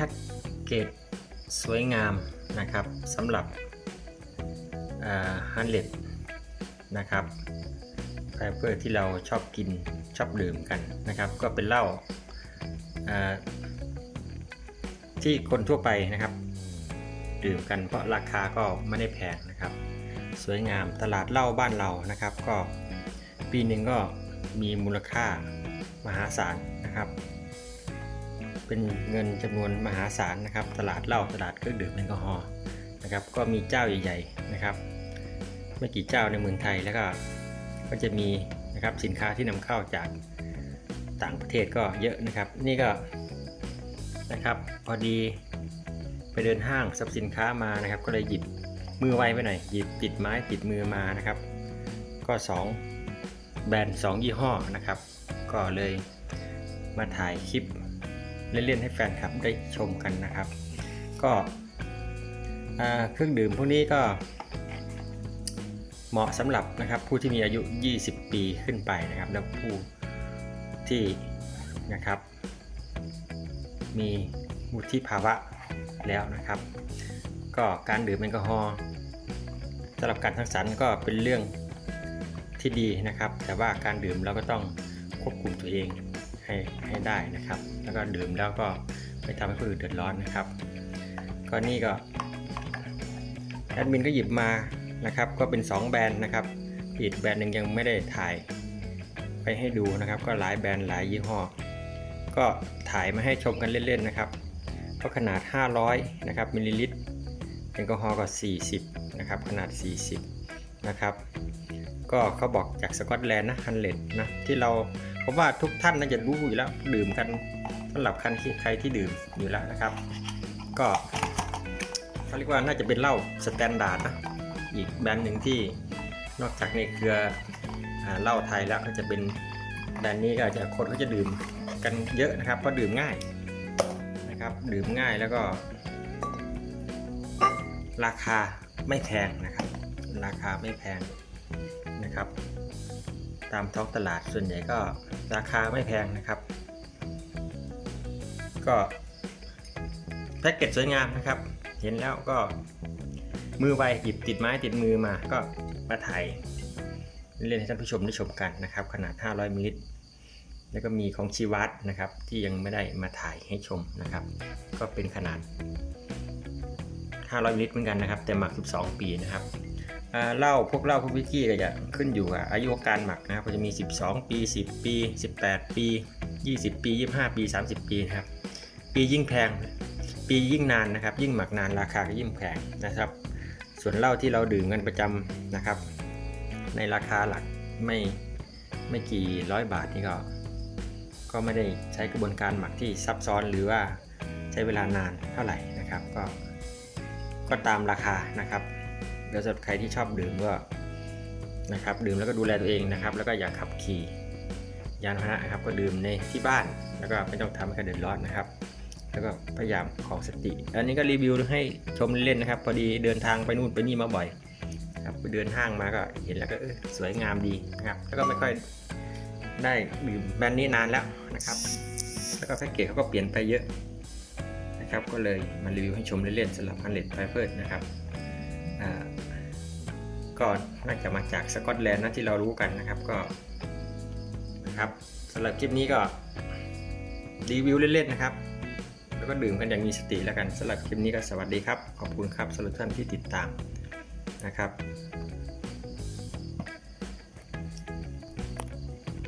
แพ็กเกจสวยงามนะครับสำหรับฮันเลดนะครับไฟเบอร์ที่เราชอบกินชอบดื่มกันนะครับ ก็เป็นเหล้าที่คนทั่วไปนะครับ ดื่มกันเพราะราคาก็ไม่ได้แพงนะครับ สวยงามตลาดเหล้าบ้านเรานะครับ ก็ปีหนึ่งก็มีมูลค่ามหาศาลนะครับ เป็นเงินจำนวนมหาศาลนะครับ ตลาดเหล้าตลาดเครื่องดื่มแอลกอฮอล์นะครับ ก็มีเจ้าใหญ่ ๆนะครับ ไม่กี่เจ้าในเมืองไทยแล้วก็ก็จะมีนะครับสินค้าที่นำเข้าจากต่างประเทศก็เยอะนะครับ นี่ก็นะครับพอดีไปเดินห้างสับสินค้ามานะครับ ก็เลยหยิบมือไวไปหน่อยหยิบติดไม้ติดมือมานะครับ ก็ 2 แบรนด์2ยี่ห้อนะครับ ก็เลยมาถ่ายคลิป เล่นๆให้แฟนคลับได้ชมกันนะครับ ก็เครื่องดื่มพวกนี้ก็เหมาะสำหรับนะครับผู้ที่มีอายุ 20 ปีขึ้นไปนะครับ แล้วผู้ที่นะครับ มีวุฒิภาวะแล้วนะครับ ก็การดื่มแอลกอฮอล์สำหรับการทั้งสรรก็เป็นเรื่องที่ดีนะครับ แต่ว่าการดื่มเราก็ต้องควบคุมตัวเอง ให้ให้ได้นะครับ แล้วก็ดื่มแล้วก็ไม่ทำให้คนอื่นเดือดร้อนนะครับ ก็นี่ก็แอดมินก็หยิบมานะครับ ก็เป็น 2 แบรนด์นะครับอีกแบรนด์หนึ่งยังไม่ได้ถ่ายไปให้ดูนะครับ ก็หลายแบรนด์หลายยี่ห้อ ก็ถ่ายมาให้ชมกันเล่นๆนะครับก็ขนาด 500 นะครับมิลลิลิตรแอลกอฮอล์ก็ 40 นะครับ ขนาด 40 นะครับ ก็เขาบอกจากสกอตแลนด์นะฮันเลดนะที่เราผมว่าทุกท่านน่าจะรู้อยู่แล้วดื่มกันสำหรับคันที่ใครที่ดื่มอยู่แล้วนะครับ ก็เขาเรียกว่าน่าจะเป็นเหล้าสแตนดาร์ดนะอีกแบรนด์หนึ่งที่นอกจากในเครืออเหล้าไทยแล้วก็จะเป็นแบรนด์นี้ก็จะคนก็จะดื่มกันเยอะนะครับเพราะดื่มง่ายนะครับดื่มง่ายแล้วก็ ราคาไม่แพงนะครับ ราคาไม่แพง นะครับ ตามท้องตลาดส่วนใหญ่ก็ราคาไม่แพงนะครับ ก็แพ็กเกจสวยงามนะครับ เห็นแล้วก็มือไวหยิบติดไม้ติดมือมาก็มาถ่ายเล่นให้ท่านผู้ชมได้ชมกันนะครับ ขนาด 500มิลลิลิตรแล้วก็มีของชีวัตนะครับ ที่ยังไม่ได้มาถ่ายให้ชมนะครับ ก็เป็นขนาด 500มิลลิลิตรเหมือนกันนะครับ แต่หมัก 12 ปีนะครับ เหล้าพวกเหล้าพวกวิสกี้ก็จะขึ้นอยู่กับอายุการหมักนะครับก็จะมี 12 ปี 10 ปี 18 ปี 20 ปี 25 ปี 30 ปีนะครับ ปียิ่งแพง ปียิ่งนานนะครับ ยิ่งหมักนานราคาก็ยิ่งแพงนะครับ ส่วนเหล้าที่เราดื่มกันประจำนะครับ ในราคาหลักไม่ไม่กี่ร้อยบาทนี่ก็ ก็ไม่ได้ใช้กระบวนการหมักที่ซับซ้อนหรือว่าใช้เวลานานเท่าไหร่นะครับ ก็ก็ตามราคานะครับ แล้วสำหรับใครที่ชอบดื่มก็นะครับดื่มแล้วก็ดูแลตัวเองนะครับ แล้วก็อย่าขับขี่ยานพาหนะครับ ก็ดื่มในที่บ้านแล้วก็ไม่ต้องทำให้ใครเดือดร้อนนะครับ แล้วก็พยายามของสติ อันนี้ก็รีวิวให้ชมเล่นๆนะครับ พอดีเดินทางไปนู่นไปนี่มาบ่อยครับไปเดินห้างมาก็เห็นแล้วก็สวยงามดีนะครับ แล้วก็ไม่ค่อยได้ดื่มแบรนด์นี้นานแล้วนะครับ แล้วก็แพ็กเกจเขาก็เปลี่ยนไปเยอะนะครับ ก็เลยมารีวิวให้ชมเล่นๆสำหรับฮันเลดไฟเฟิร์นะครับอ่า ก็น่าจะมาจากสกอตแลนด์นะที่เรารู้กันนะครับก็นะครับสำหรับคลิปนี้ก็รีวิวเล่นๆนะครับ แล้วก็ดื่มกันอย่างมีสติแล้วกันสำหรับคลิปนี้ก็สวัสดีครับ ขอบคุณครับสำหรับท่านที่ติดตามนะครับ